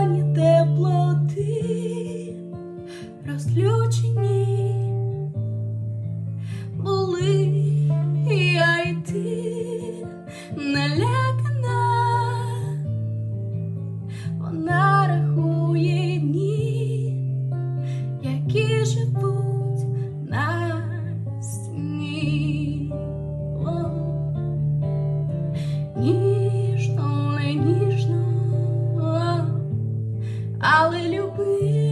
долоні теплоти розключені були я й ти налякана. Вона але люби.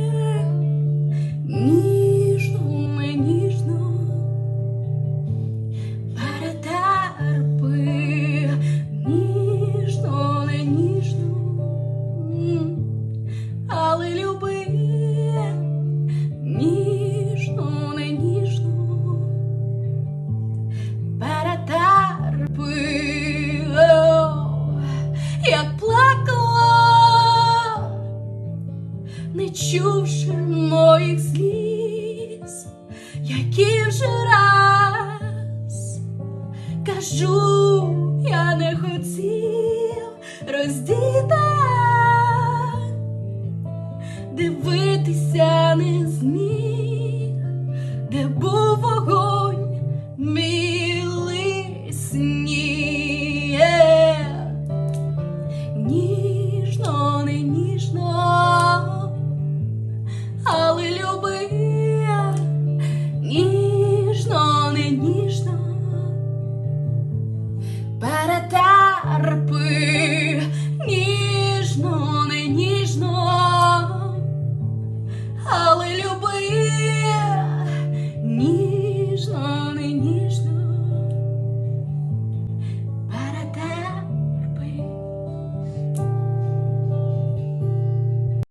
почувши моїх сліз, які вже раз кажу, я не хотів роздіта, дивитися не зміг.